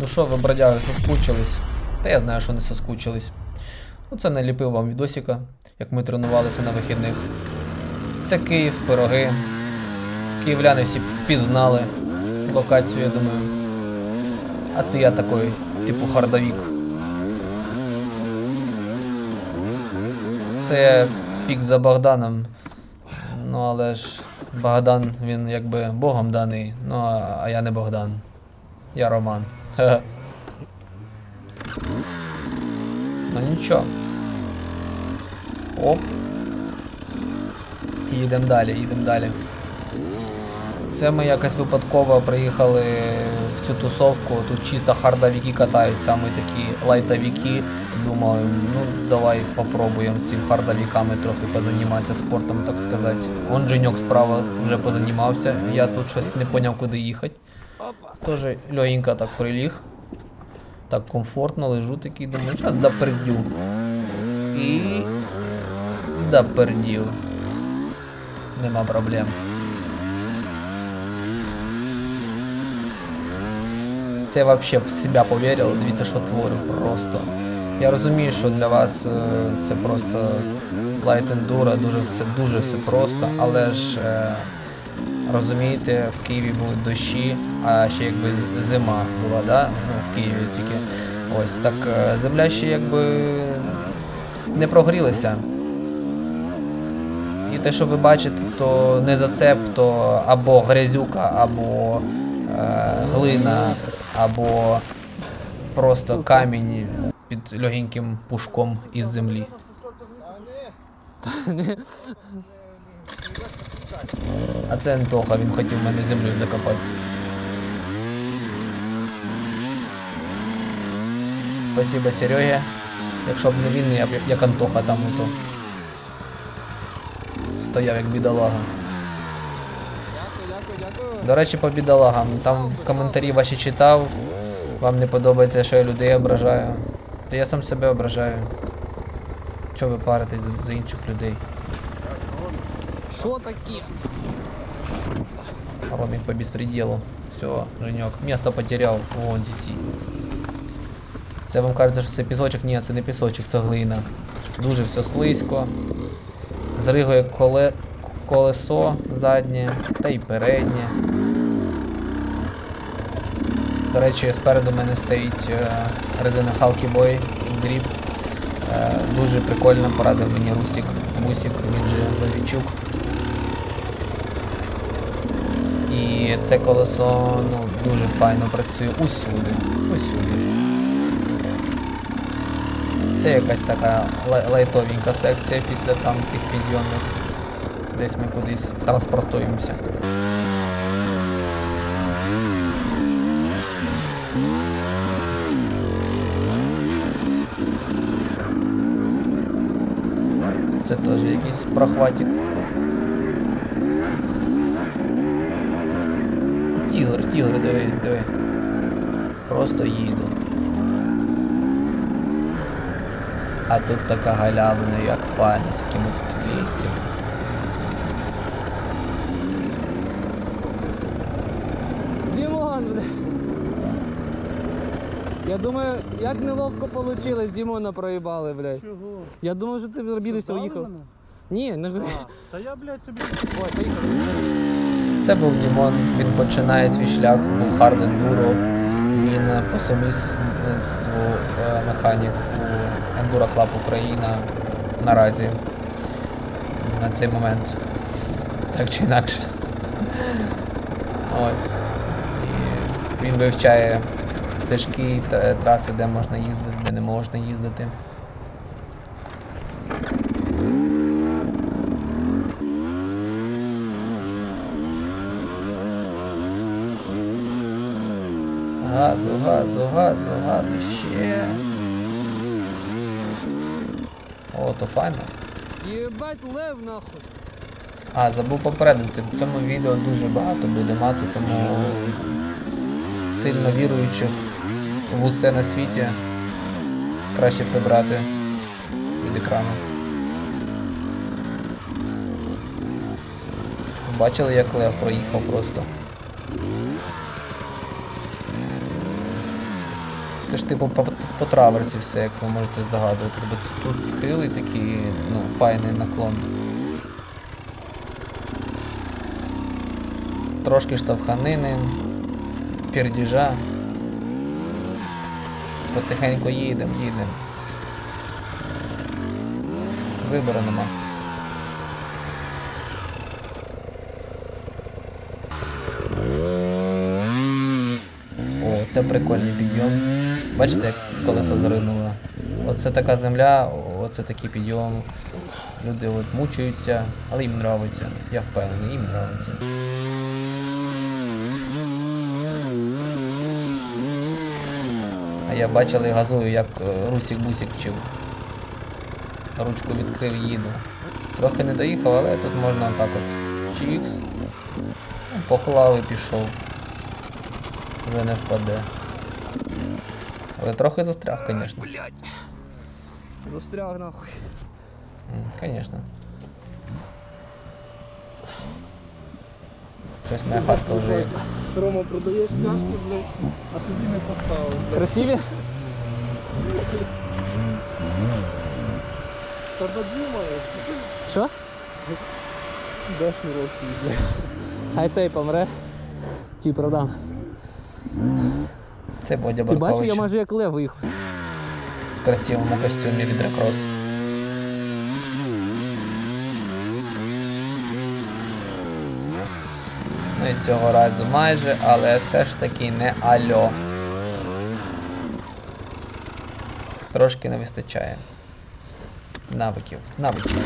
Ну що ви, бродяги, соскучились? Та я знаю, що не соскучились. Оце наліпив вам відосика, як ми тренувалися на вихідних. Це Київ, пироги. Київляни всі впізнали локацію, я думаю. А це я такий, типу хардовік. Це пік за Богданом. Ну але ж Богдан, він якби богом даний, ну а я не Богдан. Я Роман. Ну нічого. Оп. Їдемо далі, їдемо далі. Це ми якось випадково приїхали в цю тусовку. Тут чисто хардовіки катаються, а ми такі лайтовіки. Думаю, ну давай попробуємо з цими хардовіками трохи позаніматися спортом, так сказати. Он Женьок справа вже позанімався, я тут щось не поняв, куди їхати. Тоже легенько так приліг. Так комфортно лежу такий, думаю, зараз допердю. І допердів. Нема проблем. Це вообще в себе повірило, дивіться, що творю просто. Я розумію, що для вас е, це просто light enduro, дуже все, дуже все просто, але ж е, розумієте, в Києві були дощі, а ще якби зима була, да? ну, в Києві тільки. Ось так е, земля ще якби не прогрілася. І те, що ви бачите, то не зацеп, то або грязюка, або е, глина, або просто камінь під легеньким пушком із землі. А це Антоха, він хотів мене землею закопати. Спасибо, Сереге. Якщо б не він, я б як Антоха там ото. Стояв як бідолага. До речі, по бідолагам. Там коментарі ваші читав. Вам не подобається, що я людей ображаю. Та я сам себе ображаю. Чого ви паритесь за, за інших людей? Що таке? Ромик по беспределу. Все, Женек. Место потеряв. Вон здесь. Це вам кажеться, що це пісочок? Ні, це не пісочок, це глина. Дуже все слизько. Зригує коле... колесо заднє та й переднє. До речі, спереду мене стоїть е, резина Boy Grip. Е, дуже прикольно порадив мені Русік, Мусік, він же Левічук. І це колесо ну, дуже файно працює усюди. Усюди. Це якась така лайтовенька секція після там тих підйомів. Десь ми кудись транспортуємося. Це теж якийсь прохватик. Тігр, тігр, диви, диви. Просто їду. А тут така галявина, як файна, скільки мотоциклістів. Дімон, бля. Я думаю, як неловко вийшло, Дімона проїбали, блядь. Чого? Я думав, що ти обідався, уїхав. Ні, не А, Та я, блядь, собі. Ой, поїхали. Це був Дімон, він починає свій шлях в Enduro. Він по сумісництву е, механік у Enduro Club Україна наразі на цей момент. Так чи інакше. Ось. І він вивчає стежки траси, де можна їздити, де не можна їздити. Газу, газу, газу, газу, ще. О, то файно. Єбать лев нахуй. А, забув попередити, в цьому відео дуже багато буде мати, тому сильно віруючих в усе на світі краще прибрати від екрану. Бачили, як Лев проїхав просто. Це ж типу по, по траверсі все, як ви можете здогадуватись, бо тут схили такі, ну, файний наклон. Трошки штовханини, пердіжа. Потихеньку їдемо, їдемо. Вибору нема. О, це прикольний підйом. Бачите, як колесо зринуло. Оце така земля, оце такий підйом. Люди от мучаються, але їм нравиться. Я впевнений, їм нравиться. А я бачили газую, як е, Русік Бусік вчив. Ручку відкрив, їду. Трохи не доїхав, але тут можна так от. Чікс. Поклав і пішов. Вже не впаде. Але трохи застряг, звісно. Застряг нахуй. Звісно. Щось моя хаска вже як Рома, продаєш стяжки, блядь, а собі не поставив, блядь. Красиві? Та подумаєш, Що? де шнурок, блядь. Хай цей помре. Ті продам. Це Бодя Ти Баркович я майже як лев виїхав. в красивому костюмі від Рекрос. Ну і цього разу майже, але все ж таки не альо. Трошки не вистачає. Навиків. Навиків.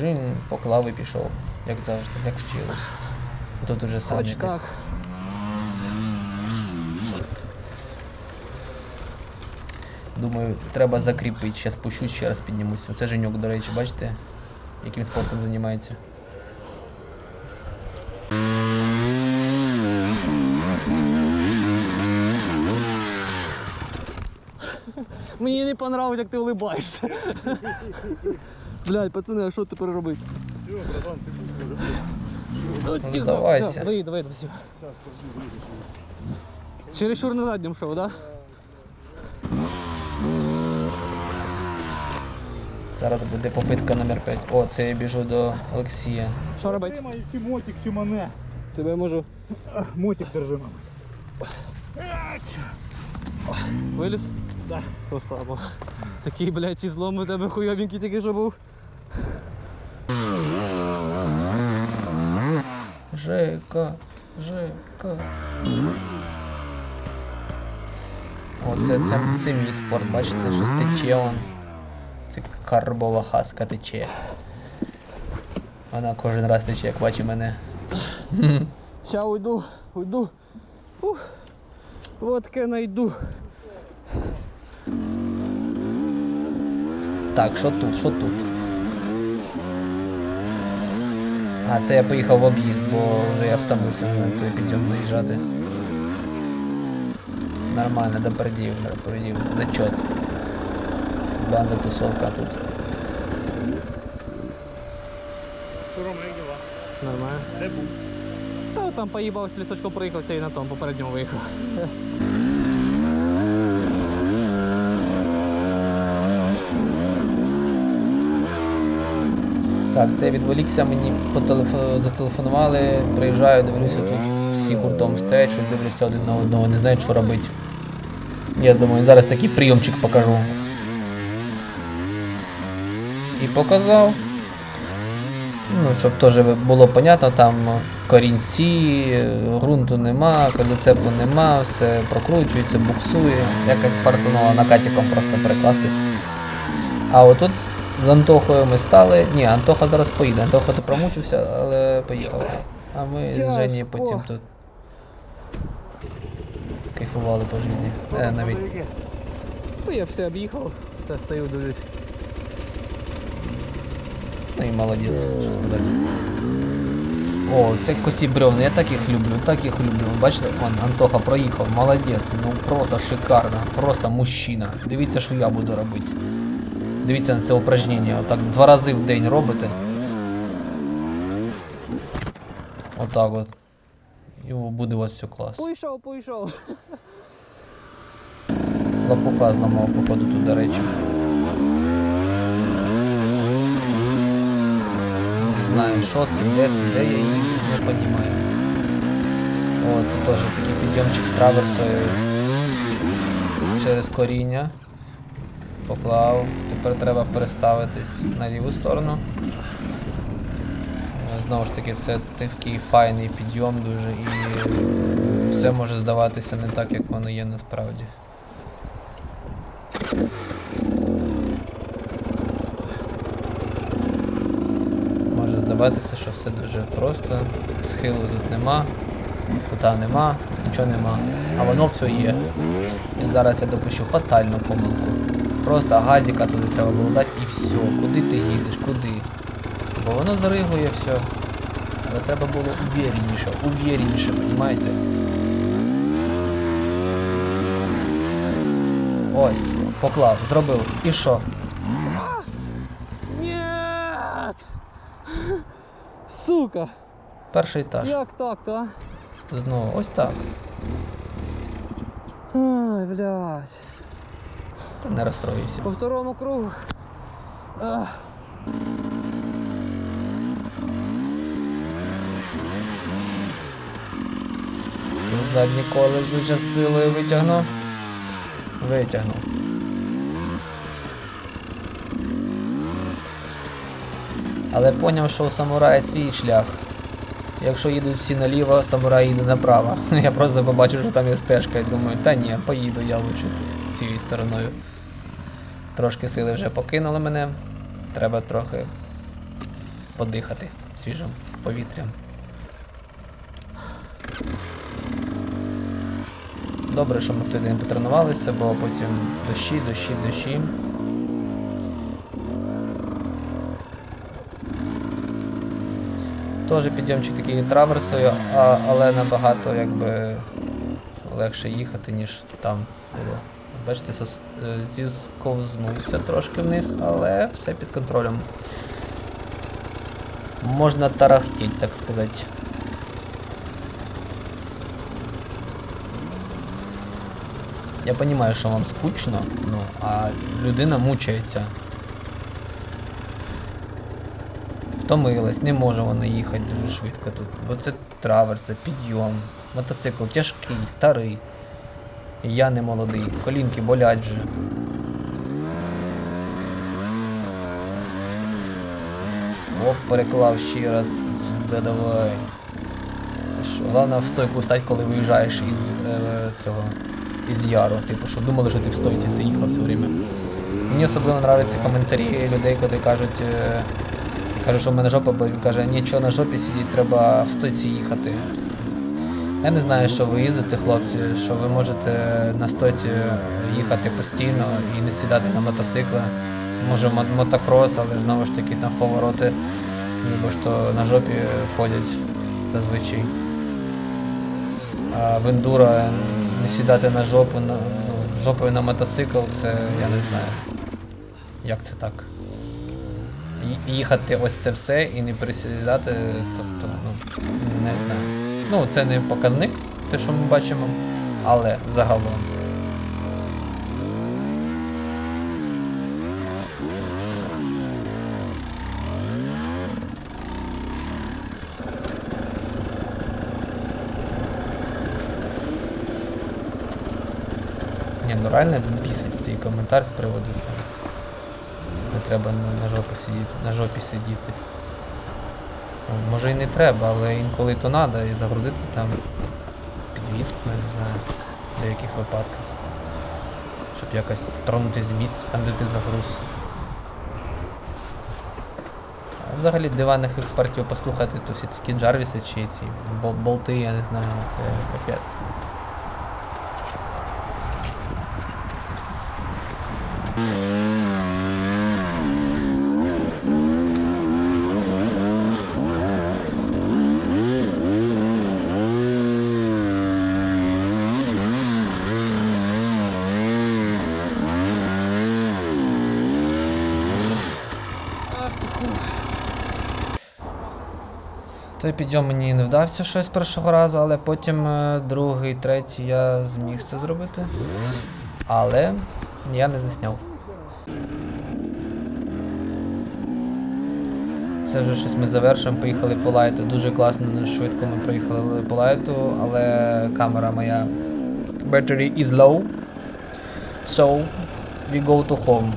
Жін поклав і пішов, як завжди, як вчили. Тут уже сам Хоч якось. так. Думаю, треба закріпити. Зараз пущу, ще раз піднімуся. Це Женюк, до речі, бачите, яким спортом займається. Мені не понравилось, як ти улибаєшся. Блядь, пацани, а що тепер робити? Все, братан, ти будь вже, Ну, Ну, тихо, здавайся. все, Виїду, виїду, все. Чересчур на заднім шоу, да? Зараз буде попитка номер 5. О, це я біжу до Олексія. Що робити? Тримай чи мотик, чи мене. Тебе можу Мотик держи, мабуть. виліз? Да. О, слава Такий, блядь, ці зломи у тебе хуйовенький тільки що був. Жека, Жека. О, це, це, це мій спорт, бачите, щось тече он. Це карбова хаска тече. Вона кожен раз тече, як бачить мене. Ща уйду, уйду. Ух. Водки найду. Так, що тут, що тут? А, це я поїхав в об'їзд, бо вже я втомився на той підйом заїжджати. Нормально, допередів, допередів. Зачет. Банда тусовка тут. Що, Рома, як діла? Нормально. Де був? Та там поїбав з лісочком проїхався і на тому попередньому виїхав. Так, це відволікся, мені потелефо- зателефонували, приїжджаю, дивлюся, тут всі гуртом стоять, щось дивляться один на одного, не знають, що робити. Я думаю, зараз такий прийомчик покажу. І показав. Ну, щоб теж було понятно, там корінці, ґрунту нема, кондицепу нема, все прокручується, буксує. Якось фартануло накатиком просто перекластись. А отут з Антохою ми стали. Ні, Антоха зараз поїде. Антоха то промучився, але поїхав. А ми з Жені потім тут кайфували по житті. Е, навіть Ну я все об'їхав, все стою дивлюсь. Ну і молодець, що сказати. О, це косі бревна, я так їх люблю, так їх люблю. Бачите, он, Антоха проїхав, молодець, ну просто шикарно, просто мужчина. Дивіться, що я буду робити. Дивіться на це упражнення. Отак два рази в день робите. Отак от. і буде у вас все клас. Пойшов, пойшов. Лопуха зламав, походу, тут, до речі. Не знаю, що це, де це, де я її не розумію. О, це теж такий підйомчик з траверсою через коріння. Поклав. Тепер треба переставитись на ліву сторону. Знову ж таки, це такий файний підйом дуже і все може здаватися не так, як воно є насправді. Може здаватися, що все дуже просто, схилу тут нема, кута нема, нічого нема. А воно все є. І зараз я допущу фатальну помилку. Просто газіка туди треба було дати і все. Куди ти їдеш, куди? Бо воно заригує все. Але треба було увірніше, увірніше, розумієте? Ось, поклав, зробив. І що? Нет! Сука! Перший етаж. Як так-то. Знову, ось так. Ай, блядь. Та не розстроюйся. По второму кругу. Ах. Задні вже з силою витягнув. Витягнув. Але поняв, що у самурая свій шлях. Якщо їдуть всі наліво, самурай їде направо. Я просто побачив, що там є стежка і думаю, та ні, поїду я лучше цією стороною. Трошки сили вже покинули мене. Треба трохи подихати свіжим повітрям. Добре, що ми в той день потренувалися, бо потім дощі, дощі, дощі. Теж підйомчик такий траверсою, а, але набагато якби легше їхати, ніж там було. Бачите, е, зісковзнувся трошки вниз, але все під контролем. Можна тарахтіть, так сказати. Я розумію, що вам скучно, ну, а людина мучається. Втомилась, не може вона їхати дуже швидко тут. Бо це траверс, це підйом. Мотоцикл тяжкий, старий. Я не молодий. Колінки болять вже. Оп, переклав ще раз. Сюди давай. Що, Головне в стойку стати, коли виїжджаєш із е, цього із яру. Типу, що думали, що ти в стойці це їхав все время. Мені особливо подобаються коментарі людей, коли кажуть, е, кажуть, що в мене жопа, бо каже, нічого на жопі сидіть, треба в стойці їхати. Я не знаю, що ви їздите, хлопці, що ви можете на стойці їхати постійно і не сідати на мотоцикли. Може мотокрос, але знову ж таки там повороти, ніби що на жопі входять зазвичай. А в ендуро не сідати на жопу, на, ну, жопою на мотоцикл, це я не знаю. Як це так? Їхати ось це все і не присідати, тобто, ну, не знаю. Ну, це не показник, те, що ми бачимо, але загалом. Ні, ну реально бісить цей коментар з приводу цього. Треба на, жопі сидіти, на жопі сидіти. Ну, Може і не треба, але інколи то треба і загрузити там підвіску, я не знаю, в деяких випадках. Щоб якось тронути з місця там, де ти загруз. А взагалі диванних експертів послухати, то всі такі Джарвіси чи ці болти, я не знаю, це капець. Той підйом мені не вдався щось першого разу, але потім е, другий, третій я зміг це зробити. Але я не засняв. Це вже щось ми завершуємо, поїхали по лайту. Дуже класно, швидко ми проїхали по лайту, але камера моя battery is low. So we go to home.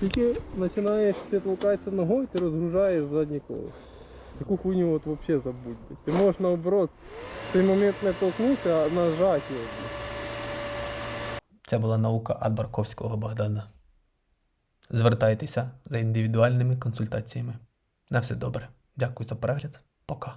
Тільки починаєш ти толкатися ногою, ти розгружаєш заднє коло. Таку хуйню от взагалі забудьте. Ти можеш наоборот в цей момент не толкнутися, а нажати. Це була наука ад Барковського Богдана. Звертайтеся за індивідуальними консультаціями. На все добре. Дякую за перегляд. Пока.